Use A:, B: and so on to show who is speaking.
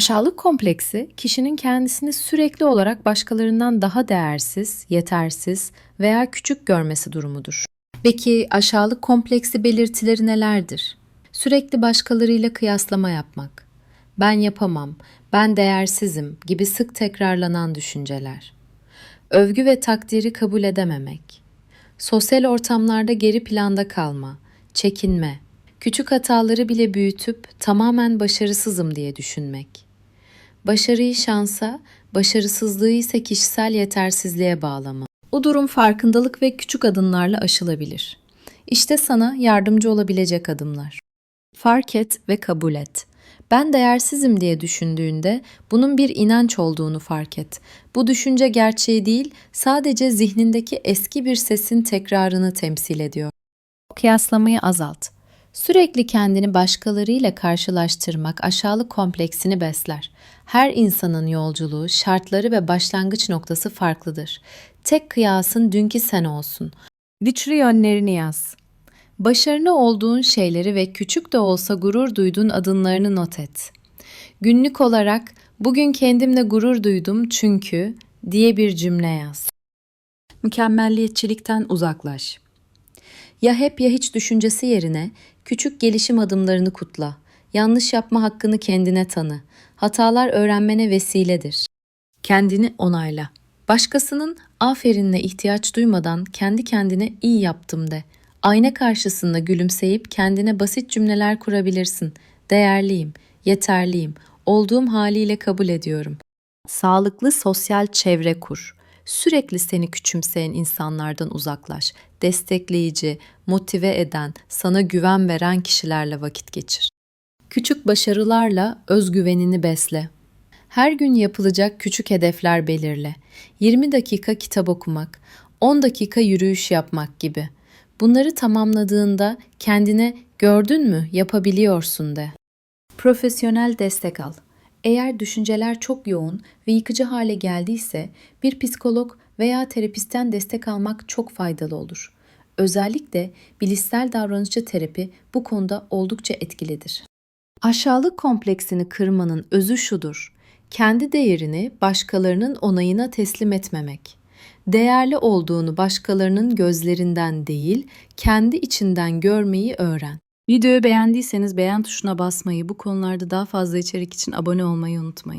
A: Aşağılık kompleksi kişinin kendisini sürekli olarak başkalarından daha değersiz, yetersiz veya küçük görmesi durumudur. Peki aşağılık kompleksi belirtileri nelerdir? Sürekli başkalarıyla kıyaslama yapmak, ben yapamam, ben değersizim gibi sık tekrarlanan düşünceler. Övgü ve takdiri kabul edememek. Sosyal ortamlarda geri planda kalma, çekinme, küçük hataları bile büyütüp tamamen başarısızım diye düşünmek. Başarıyı şansa, başarısızlığı ise kişisel yetersizliğe bağlama. Bu durum farkındalık ve küçük adımlarla aşılabilir. İşte sana yardımcı olabilecek adımlar. Fark et ve kabul et. Ben değersizim diye düşündüğünde bunun bir inanç olduğunu fark et. Bu düşünce gerçeği değil, sadece zihnindeki eski bir sesin tekrarını temsil ediyor. Kıyaslamayı azalt. Sürekli kendini başkalarıyla karşılaştırmak aşağılık kompleksini besler. Her insanın yolculuğu, şartları ve başlangıç noktası farklıdır. Tek kıyasın dünkü sen olsun. Güçlü yönlerini yaz. Başarılı olduğun şeyleri ve küçük de olsa gurur duyduğun adımlarını not et. Günlük olarak bugün kendimle gurur duydum çünkü diye bir cümle yaz.
B: Mükemmelliyetçilikten uzaklaş.
A: Ya hep ya hiç düşüncesi yerine küçük gelişim adımlarını kutla. Yanlış yapma hakkını kendine tanı. Hatalar öğrenmene vesiledir. Kendini onayla. Başkasının aferinle ihtiyaç duymadan kendi kendine iyi yaptım de. Ayna karşısında gülümseyip kendine basit cümleler kurabilirsin. Değerliyim, yeterliyim, olduğum haliyle kabul ediyorum. Sağlıklı sosyal çevre kur. Sürekli seni küçümseyen insanlardan uzaklaş. Destekleyici, motive eden, sana güven veren kişilerle vakit geçir. Küçük başarılarla özgüvenini besle. Her gün yapılacak küçük hedefler belirle. 20 dakika kitap okumak, 10 dakika yürüyüş yapmak gibi. Bunları tamamladığında kendine gördün mü yapabiliyorsun de. Profesyonel destek al. Eğer düşünceler çok yoğun ve yıkıcı hale geldiyse bir psikolog veya terapistten destek almak çok faydalı olur. Özellikle bilişsel davranışçı terapi bu konuda oldukça etkilidir. Aşağılık kompleksini kırmanın özü şudur. Kendi değerini başkalarının onayına teslim etmemek. Değerli olduğunu başkalarının gözlerinden değil, kendi içinden görmeyi öğren.
B: Videoyu beğendiyseniz beğen tuşuna basmayı, bu konularda daha fazla içerik için abone olmayı unutmayın.